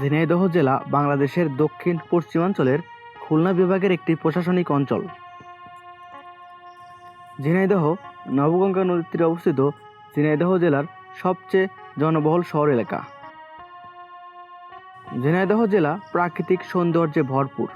ঝিনাইদহ জেলা বাংলাদেশের দক্ষিণ পশ্চিমাঞ্চলের খুলনা বিভাগের একটি প্রশাসনিক অঞ্চল। ঝিনাইদহ নবগঙ্গা নদীর তীরে অবস্থিত ঝিনাইদহ জেলার সবচেয়ে জনবহুল শহর এলাকা। ঝিনাইদহ জেলা প্রাকৃতিক সৌন্দর্যে ভরপুর।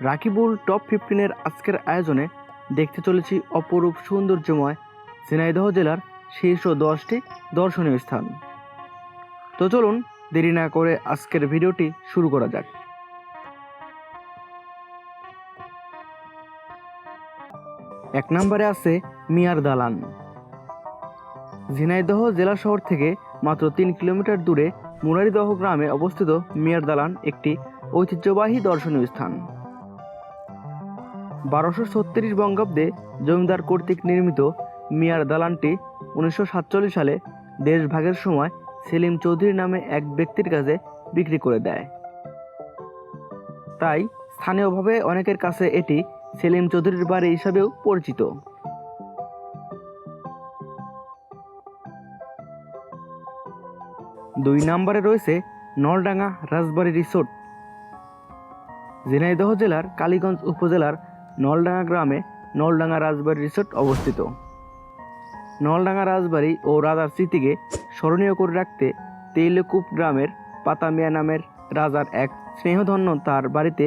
রাকিবুল টপ ফিফটিনের আজকের আয়োজনে দেখতে চলেছি অপরূপ সৌন্দর্যময় ঝিনাইদহ জেলার শীর্ষ দশটি দর্শনীয় স্থান। তো চলুন দেরি না করে আজকের ভিডিওটি শুরু করা যাক। এক নম্বরে আছে মিয়ার দালান। ঝিনাইদহ জেলা শহর থেকে মাত্র তিন কিলোমিটার দূরে মুরারিদহ গ্রামে অবস্থিত মিয়ার দালান একটি ঐতিহ্যবাহী দর্শনীয় স্থান। বারোশো ছত্রিশ বঙ্গাব্দে জমিদার কর্তৃক নির্মিত মিয়ার দালানটি উনিশশো সাতচল্লিশ সালে দেশভাগের সময় সেলিম চৌধুরী নামে এক ব্যক্তির কাছে বিক্রি করে দেয়। তাই স্থানীয়ভাবে অনেকের কাছে এটি সেলিম চৌধুরীর বাড়ি হিসাবেও পরিচিত। দুই নম্বরে রয়েছে নলডাঙ্গা রাজবাড়ি রিসোর্ট। ঝিনাইদহ জেলার কালীগঞ্জ উপজেলার নলডাঙ্গা গ্রামে নলডাঙ্গা রাজবাড়ি রিসোর্ট অবস্থিত। নলডাঙ্গা রাজবাড়ি ও রাজার স্মৃতিকে স্মরণীয় করে রাখতে তেইলকূপ গ্রামের পাতামিয়া নামের রাজার এক স্নেহধন্য তার বাড়িতে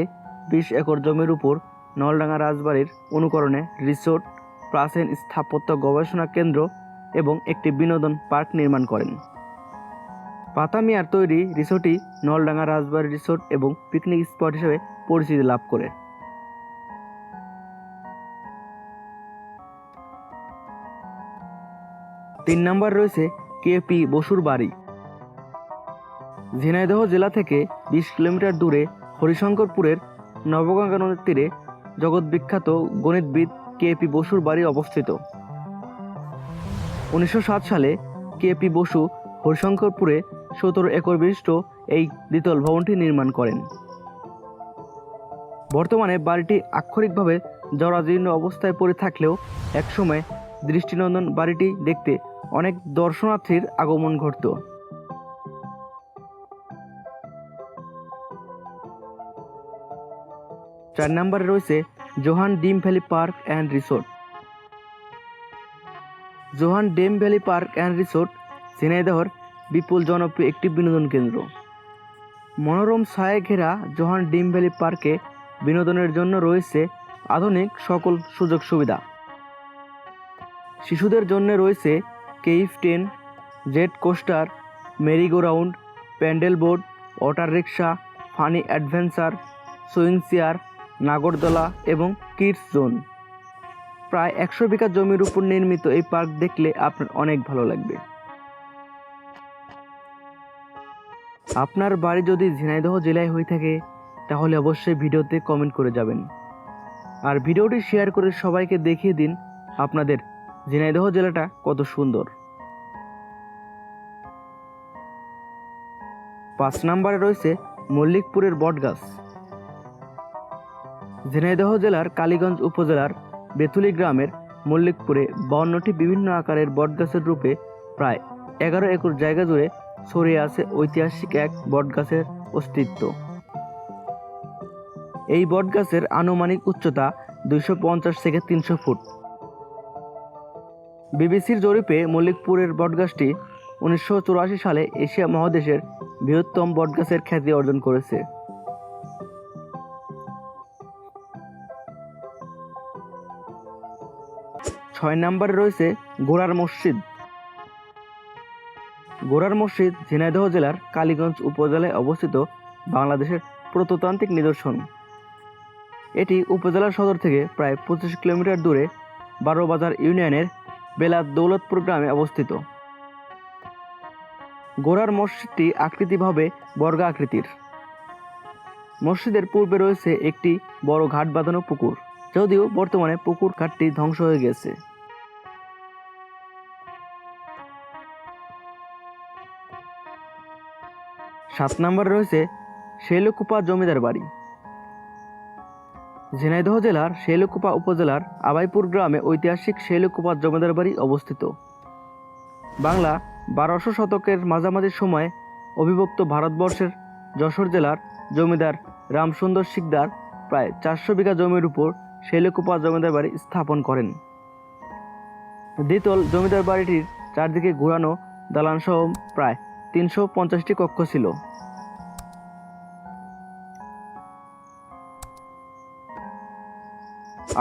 বিশ একর জমির উপর নলডাঙ্গা রাজবাড়ির অনুকরণে রিসোর্ট, প্রাচীন স্থাপত্য গবেষণা কেন্দ্র এবং একটি বিনোদন পার্ক নির্মাণ করেন। পাতামিয়ার তৈরি রিসোর্টটি নলডাঙ্গা রাজবাড়ি রিসোর্ট এবং পিকনিক স্পট হিসেবে পরিচিতি লাভ করে। তিন নম্বর রয়েছে কেপি বসুর বাড়ি। ঝিনাইদহ জেলা থেকে বিশ কিলোমিটার দূরে হরিশঙ্করপুরের নবগঙ্গা নদীর তীরে জগৎবিখ্যাত গণিতবিদ কেপি বসুর বাড়ি অবস্থিত। উনিশশো সাত সালে কেপি বসু হরিশঙ্করপুরে সতেরো একর বিশিষ্ট এই দ্বিতল ভবনটি নির্মাণ করেন। বর্তমানে বাড়িটি আক্ষরিকভাবে জরাজীর্ণ অবস্থায় পড়ে থাকলেও একসময় দৃষ্টিনন্দন বাড়িটি দেখতে অনেক দর্শনার্থীর আগমন ঘটত। চার নম্বরে রয়েছে Johan dream valley park and resort. Johan dream valley park and resort ঝিনাইদহর বিপুল জনপ্রিয় একটি বিনোদন কেন্দ্র। মনোরম ছায়ে ঘেরা জোহান ডিম ভ্যালি পার্কে বিনোদনের জন্য রয়েছে আধুনিক সকল সুযোগ সুবিধা। শিশুদের জন্য রয়েছে কেইফ ten jet coaster merry go round paddle boat water rickshaw funny adventure, swing chair, নাগরদোলা এবং কিডস জোন। প্রায় একশো বিঘা জমির উপর নির্মিত এই পার্ক দেখলে আপনার অনেক ভালো লাগবে। আপনার বাড়ি যদি ঝিনাইদহ জেলায় হয়ে থাকে, তাহলে অবশ্যই ভিডিওতে কমেন্ট করে যাবেন। আর ভিডিওটি শেয়ার করে সবাইকে দেখিয়ে দিন আপনাদের ঝিনাইদহ জেলাটা কত সুন্দর। পাঁচ নম্বরে রয়েছে মল্লিকপুরের বটগাছ। ঝিনাইদহ জেলার কালীগঞ্জ উপজেলার বেতুলি গ্রামের মল্লিকপুরে বাউন্নটি বিভিন্ন আকারের বটগাছের রূপে প্রায় এগারো একর জায়গা জুড়ে ছড়িয়ে আছে ঐতিহাসিক এক বটগাছের অস্তিত্ব। এই বটগাছের আনুমানিক উচ্চতা দুইশো পঞ্চাশ থেকে তিনশো ফুট। বিবিসির জরিপে মল্লিকপুরের বটগাছটি উনিশশো চুরাশি সালে এশিয়া মহাদেশের বৃহত্তম বটগাছের খ্যাতি অর্জন করেছে। ছয় নম্বরে রয়েছে গোড়ার মসজিদ। গোড়ার মসজিদ ঝিনাইদহ জেলার কালীগঞ্জ উপজেলায় অবস্থিত বাংলাদেশের প্রত্নতান্ত্রিক নিদর্শন। এটি উপজেলা সদর থেকে প্রায় পঁচিশ কিলোমিটার দূরে বারোবাজার ইউনিয়নের বেলা দৌলতপুর গ্রামে অবস্থিত। গোড়ার মসজিদটি আকৃতিভাবে বর্গা আকৃতির মসজিদের পূর্বে রয়েছে একটি বড় ঘাট বাঁধানো পুকুর, যদিও বর্তমানে পুকুর ঘাটটি ধ্বংস হয়ে গেছে। সাত নম্বরে রয়েছে শেলকুপা জমিদার বাড়ি। ঝিনাইদহ জেলার শেলকুপা উপজেলার আবাইপুর গ্রামে ঐতিহাসিক শেলকুপা জমিদার বাড়ি অবস্থিত। বাংলা বারোশো শতকের মাঝামাঝি সময়ে অবিভক্ত ভারতবর্ষের যশোর জেলার জমিদার রামসুন্দর শিকদার প্রায় চারশো বিঘা জমির উপর শেলেকুপা জমিদার বাড়ি স্থাপন করেন। দ্বিতল জমিদার বাড়িটির চারদিকে ঘুরানো দালানসহ প্রায় তিনশো পঞ্চাশটি কক্ষ ছিল।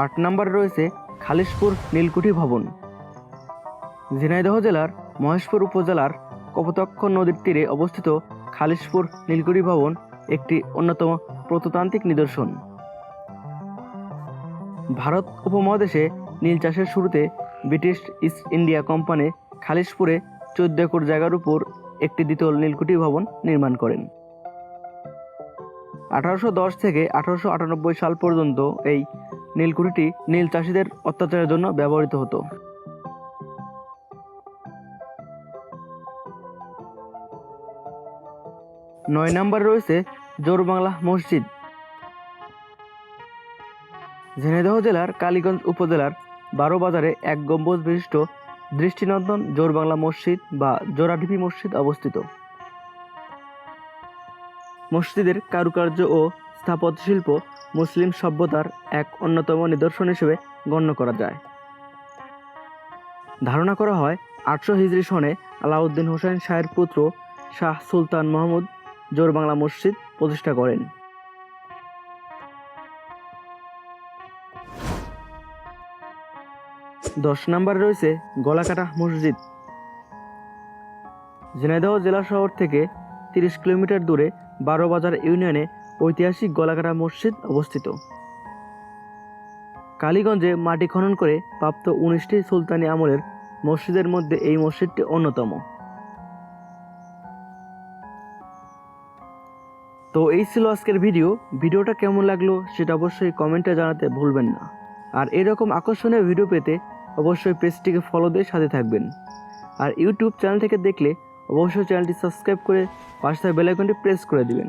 আট নম্বরে রয়েছে খালিশপুর নীলকুঠি ভবন। ঝিনাইদহ জেলার মহেশপুর উপজেলার কপোতাক্ষ নদীর তীরে অবস্থিত খালিশপুর নীলকুঠি ভবন একটি অন্যতম প্রত্নতান্ত্রিক নিদর্শন। ভারত উপমহাদেশে নীল চাষের শুরুতে ব্রিটিশ ইস্ট ইন্ডিয়া কোম্পানি খালিশপুরে চোদ্দ একর জায়গার উপর একটি দ্বিতল নীলকুঠি ভবন নির্মাণ করেন। আঠারোশো দশ থেকে আঠারোশো আটানব্বই সাল পর্যন্ত এই নীলকুঠিটি নীল চাষিদের অত্যাচারের জন্য ব্যবহৃত হতো। নয় নম্বরে রয়েছে জোরবাংলা মসজিদ। ঝিনাইদহ জেলার কালীগঞ্জ উপজেলার বারো বাজারে এক গম্বুজ বিশিষ্ট দৃষ্টিনন্দন জোরবাংলা মসজিদ বা জোড়াঢিপি মসজিদ অবস্থিত। মসজিদের কারুকার্য ও স্থাপত্য শিল্প মুসলিম সভ্যতার এক অন্যতম নিদর্শন হিসেবে গণ্য করা যায়। ধারণা করা হয়, আটশো হিজরি সনে আলাউদ্দিন হোসেন শাহের পুত্র শাহ সুলতান মাহমুদ জোরবাংলা মসজিদ প্রতিষ্ঠা করেন। দশ নম্বরে রয়েছে গলাকাটা মসজিদ। ঝিনাইদহ জেলা শহর থেকে তিরিশ কিলোমিটার দূরে বারো বাজার ইউনিয়নে ঐতিহাসিক গলাকাটা মসজিদ অবস্থিত। কালীগঞ্জে মাটি খনন করে প্রাপ্ত উনিশটি সুলতানি আমলের মসজিদের মধ্যে এই মসজিদটি অন্যতম। তো এই ছিল আজকের ভিডিও। ভিডিওটা কেমন লাগল সেটা অবশ্যই কমেন্টে জানাতে ভুলবেন না। আর এরকম আকর্ষণীয় ভিডিও পেতে অবশ্যই পেজটিকে ফলো দিয়ে সাথে থাকবেন। আর ইউটিউব চ্যানেল থেকে দেখলে অবশ্যই চ্যানেলটি সাবস্ক্রাইব করে পাশে বেলাইকনটি প্রেস করে দিবেন।